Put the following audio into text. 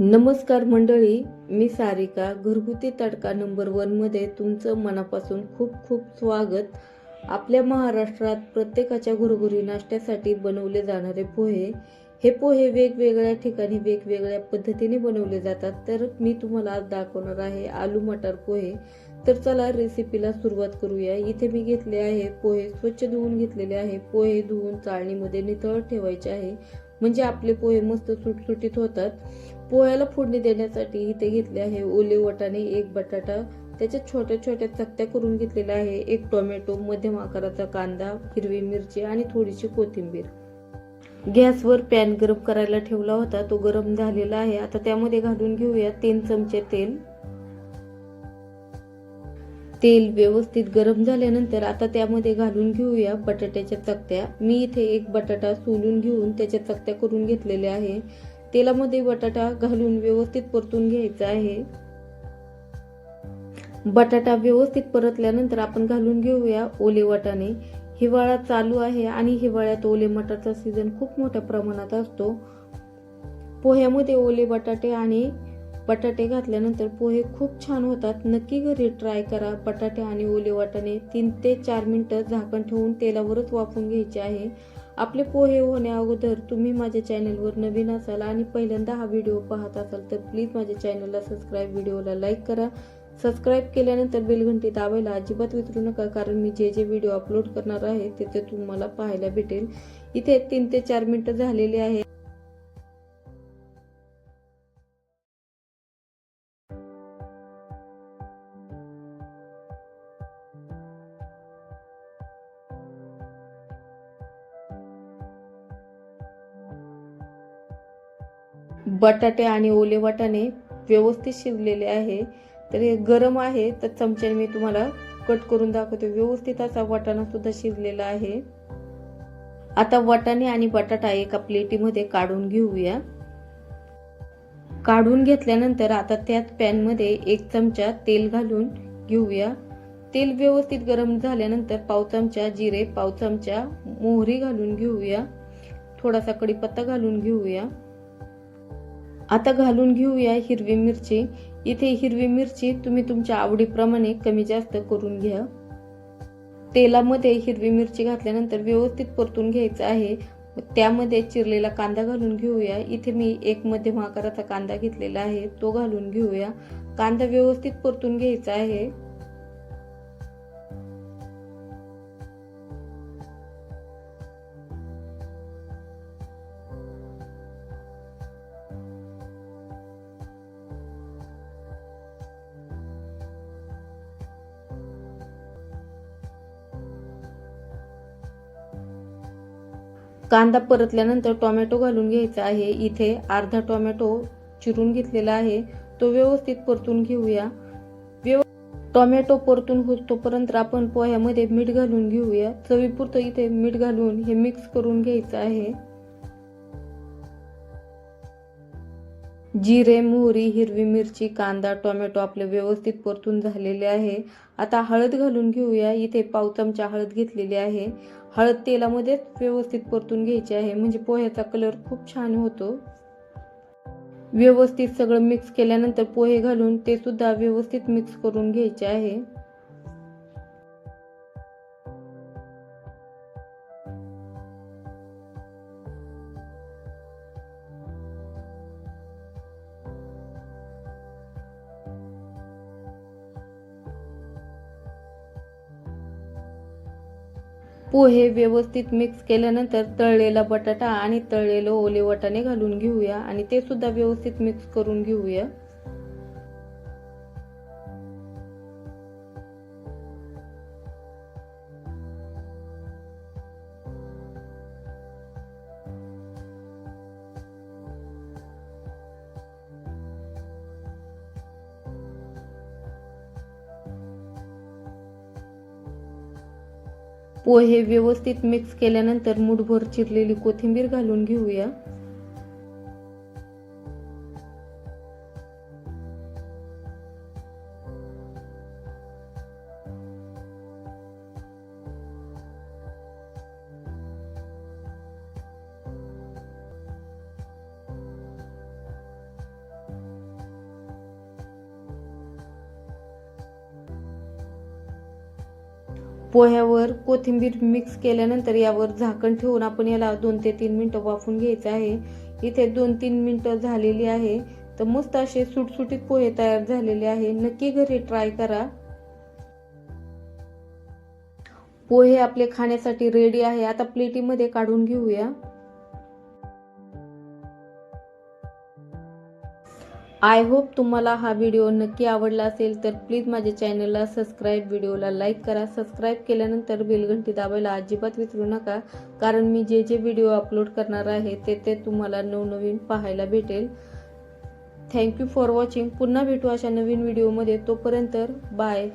नमस्कार मंडळी मी सारिका. घरगुती तडका नंबर वनमध्ये तुमचं मनापासून खूप खूप स्वागत. आपल्या महाराष्ट्रात प्रत्येकाच्या घरोघरी नाश्त्यासाठी बनवले जाणारे पोहे हे पोहे वेगवेगळ्या ठिकाणी वेगवेगळ्या पद्धतीने बनवले जातात. तर मी तुम्हाला आज दाखवणार आहे आलू मटार पोहे. तर चला रेसिपीला सुरुवात करूया. इथे मी घेतले आहे पोहे स्वच्छ धुवून घेतलेले आहे. पोहे धुवून चाळणीमध्ये नितळ ठेवायचे आहे. म्हणजे आपले पोहे मस्त सुटसुटीत होतात. पोह्याला फोडणी देण्यासाठी इथे घेतले आहे. ओले वटाणे एक बटाटा त्याच्या छोट्या छोट्या चकत्या करून घेतलेल्या आहे. एक टोमॅटो मध्यम आकाराचा कांदा हिरवी मिरची आणि थोडीशी कोथिंबीर. गॅसवर पॅन गरम करायला ठेवला होता. तो गरम झालेला आहे. आता त्यामध्ये घालून घेऊया तीन चमचे तेल. तेल व्यवस्थित गरम झाल्यानंतर आता त्यामध्ये घालून घेऊया बटाट्याच्या चकत्या. मी इथे एक बटाटा सोलून घेऊन त्याच्या चकत्या करून घेतलेल्या आहे. तेलामध्ये बटाटा घालून व्यवस्थित परतून घ्यायचा आहे. बटाटा व्यवस्थित परतल्यानंतर आपण घालून घेऊया ओले वाटाणे. हिवाळा चालू आहे आणि हिवाळ्यात ओले मटारचा सीझन खूप मोठ्या प्रमाणात असतो. पोह्यामध्ये ओले बटाटे आणि बटाटे घातल्यानंतर पोहे खूप छान होतात. नक्की घरी ट्राय करा. बटाटे आणि ओले वाटाणे तीन ते चार मिनटं झाकण ठेवून तेलावरच वाफून घ्यायचे आहे. आपले पोहे होण्या अगोदर तुम्ही माझ्या चॅनलवर नवीन असाल आणि पहिल्यांदा हा व्हिडिओ पाहत असाल तर प्लीज माझ्या चॅनलला सबस्क्राईब व्हिडिओला लाईक करा. सबस्क्राईब केल्यानंतर बेलघंटी दाबायला अजिबात विसरू नका कारण मी जे जे व्हिडिओ अपलोड करणार आहे ते ते तुम्हाला पाहायला भेटेल. इथे तीन ते चार मिनटं झालेली आहे बटाटे आणि ओले वाटाणे व्यवस्थित शिजलेले आहे. तर हे गरम आहे. तर चमच्याने मी तुम्हाला कट करून दाखवते. व्यवस्थित असा वाटाणा सुद्धा शिजलेला आहे. आता वाटाणे आणि बटाटा एका प्लेटीमध्ये काढून घेऊया. काढून घेतल्यानंतर आता त्याच पॅनमध्ये एक चमचा तेल घालून घेऊया. तेल व्यवस्थित गरम झाल्यानंतर पाव चमचा जिरे पाव चमचा मोहरी घालून घेऊया. थोडासा कढीपत्ता घालून घेऊया. आता घालून घेऊया हिरवी मिरची. इथे हिरवी मिरची तुम्ही तुमच्या आवडीप्रमाणे कमी जास्त करून घ्या. तेलामध्ये हिरवी मिरची घातल्यानंतर व्यवस्थित परतून घ्यायचं आहे. त्यामध्ये चिरलेला कांदा घालून घेऊया. इथे मी एक मध्यम आकाराचा कांदा घेतलेला आहे. तो घालून घेऊया. कांदा व्यवस्थित परतून घ्यायचा आहे. कांदा परतल्यानंतर टोमॅटो घालून घ्यायचा आहे. इथे अर्धा टोमॅटो चिरून घेतलेला आहे. तो व्यवस्थित परतून घेऊया. व्यव टोमॅटो परतून होतोपर्यंत आपण पोह्यामध्ये मीठ घालून घेऊया. चवीपुरतं इथे मीठ घालून हे मिक्स करून घ्यायचं आहे. जिरे मोहरी हिरवी मिरची कांदा टोमॅटो आपले व्यवस्थित परतून झालेले आहे. आता हळद घालून घेऊया. इथे पाव चमचा हळद घेतलेली आहे. हळद तेलामध्येच व्यवस्थित परतून घ्यायची आहे. म्हणजे पोह्याचा कलर खूप छान होतो. व्यवस्थित सगळं मिक्स केल्यानंतर पोहे घालून ते सुद्धा व्यवस्थित मिक्स करून घ्यायचे आहे. पोहे व्यवस्थित मिक्स केल्यानंतर तळलेला बटाटा आणि तळलेलं ओले वाटाणे घालून घेऊया आणि ते सुद्धा व्यवस्थित मिक्स करून घेऊया. पोहे व्यवस्थित मिक्स केल्यानंतर मुठभर चिरलेली कोथिंबीर घालून घेऊया. पोह्यावर कोथिंबीर मिक्स केल्यानंतर यावर झाकण ठेवून आपण याला दोन ते तीन मिनटं वाफून घ्यायचं आहे. इथे दोन तीन मिनटं झालेली आहे. तर मस्त असे सुटसुटीत पोहे तयार झालेले आहे. नक्की घरी ट्राय करा. पोहे आपले खाण्यासाठी रेडी आहे. आता प्लेटीमध्ये काढून घेऊया. आय होप तुम्हाला हा व्हिडिओ नक्की आवडला असेल तर प्लीज माझ्या चॅनलला सबस्क्राईब व्हिडिओला लाईक करा. सबस्क्राईब केल्यानंतर बेलघंटी दाबायला अजिबात विसरू नका. कारण मी जे जे व्हिडिओ अपलोड करणार आहे ते ते तुम्हाला नवनवीन पाहायला भेटेल. थँक्यू फॉर वॉचिंग पुन्हा भेटू अशा नवीन व्हिडिओमध्ये तोपर्यंत बाय